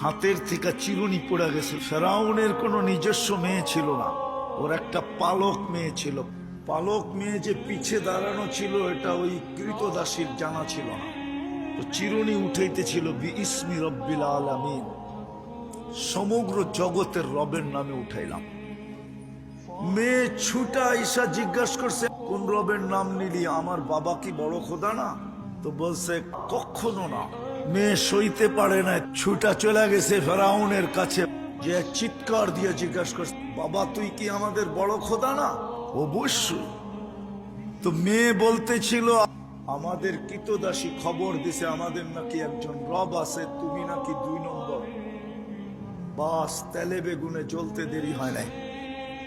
হাতের থেকে চিরুনি পড়ে গেছে। ফেরাউনের কোনো নিজস্ব মেয়ে ছিল না। ওর একটা পালক মেয়ে ছিল। পালক মেয়ে যে পিছে দাঁড়ানো ছিল, এটা ওই কৃতদাসীর জানা ছিল না। তো চিরুনি উঠাইতেছিল, বি ইসমি রব্বিল আলামিন। সমগ্র জগতের রবের নামে উঠাইলাম। মেয়ে ছুটা ঈশা জিজ্ঞাসা করছে, কোন রবের নাম নিলি? আমার বাবা কি বড় খোদা না? তো বলছে, কখনো না। মেয়ে সইতে পারে না, ছুটা চলে গেছে ফেরাউনের কাছে। যে চিৎকার দিয়ে জিজ্ঞাসা করছে, বাবা, তুই কি আমাদের বড় খোদা না? অবশ্যই। তো মেয়ে বলতেছিল, আমাদের কিতদাসী খবর দিছে, আমাদের নাকি একজন রব আছে, তুমি নাকি দুই নম্বর। বাস, তেলে বেগুনে জ্বলতে দেরি হয় নাই।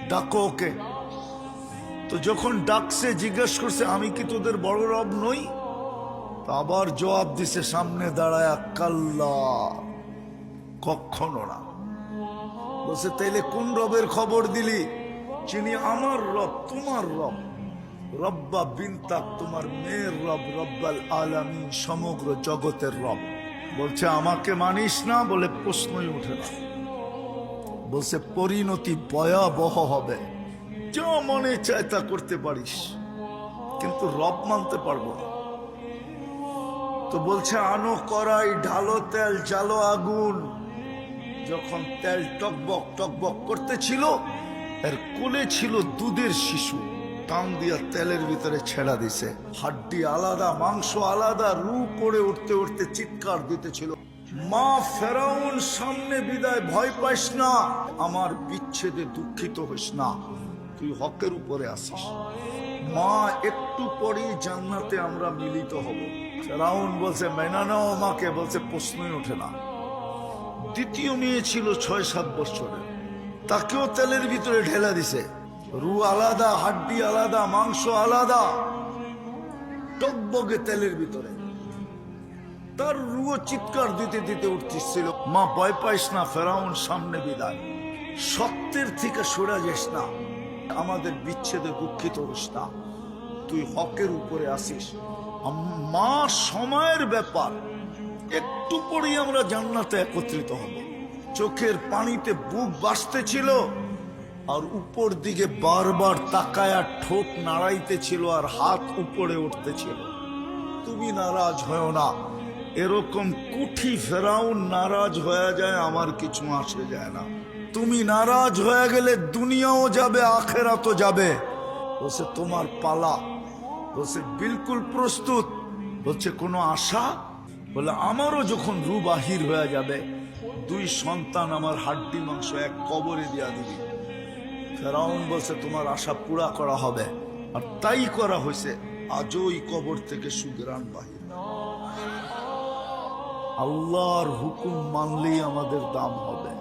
ডাকো ওকে। তো যখন ডাকছে, জিজ্ঞেস করছে, আমি কি তোদের বড় রব নই? আবার জবাব দিছে সামনে দাঁড়ায় কাল্লা। কখনো না। বলছে, তাইলে কোন রবের খবর দিলি? যিনি আমার রব, তোমার রব। রব্বা বিনতাক তোমার মেয়ের রব, রব্বাল আলামিন, সমগ্র জগতের রব। বলছে, আমাকে মানিস না? বলে প্রশ্নই ওঠে না। বলছে, পরিণতি ভয়াবহ হবে। যা মনে চায় তা করতে পারিস। কিন্তু রব মানতে পারব না। তো বলছে, আনো করাই ঢালো তেল, জালো আগুন। যখন তেল টকবক টকবক করতেছিল, এর কোলে ছিল দুধের শিশু। টান দিয়া তেলের ভিতরে ছেড়া দিছে। হাড্ডি আলাদা, মাংস আলাদা, রু করে উঠতে উঠতে চিৎকার দিতেছিল। মা ফেরাউন, সামনে বিদায়, ভয় পাইস না। আমার বিচ্ছেদে দুঃখিত হইস না। তুই হকের উপরে আসিস। মা, একটু পরেই জান্নাতে আমরা মিলিত হব। ফেরাউন বলছে, মেনা নাও মাকে। বলছে, প্রশ্নই ওঠে না। দ্বিতীয় মেয়ে ছিল ছয় সাত বছরের। তাকেও তেলের ভিতরে ঢেলা দিছে। রু আলাদা, হাড্ডি আলাদা, মাংস আলাদা। টকবগে তেলের ভিতরে। তার রুও চিৎকার দিতে দিতে উঠতেছিল। মা, ভয় পাইস না, ফেরাউন সামনে বিদায়। সত্যের থেকে সরে যাস না। আমাদের বিচ্ছেদে দুঃখিত না। তুই হকের উপরে আসিস। মা, সময়ের ব্যাপার। একটু পরেই আমরা জান্নাতে একত্রিত হব। চোখের পানিতে বুক বাসতেছিল আর উপর দিকে বারবার তাকায়া ঠোক নাড়াইতেছিল আর হাত উপরে উঠতেছিল তুমি নারাজ হয় না। এরকম কুঠি ফেরাউন নারাজ হয়ে যায়, আমার কিছু আসে যায় না। তুমি নারাজ হয়ে গেলে দুনিয়াও যাবে, আখেরাতও যাবে। বলছে, তোমার পালা। বলছে, বিলকুল প্রস্তুত। বলছে, কোনো আশা? বলে, আমারও যখন রু বাহির হয়ে যাবে, দুই সন্তান আমার হাড্ডি মাংস এক কবরে দিয়া দিবি। ফেরাউন বলছে, তোমার আশা পুরা করা হবে। আর তাই করা হয়েছে, আজও ওই কবর থেকে সুগ্রাণ বাহির। আল্লাহর হুকুম মানলেই আমাদের দাম হবে।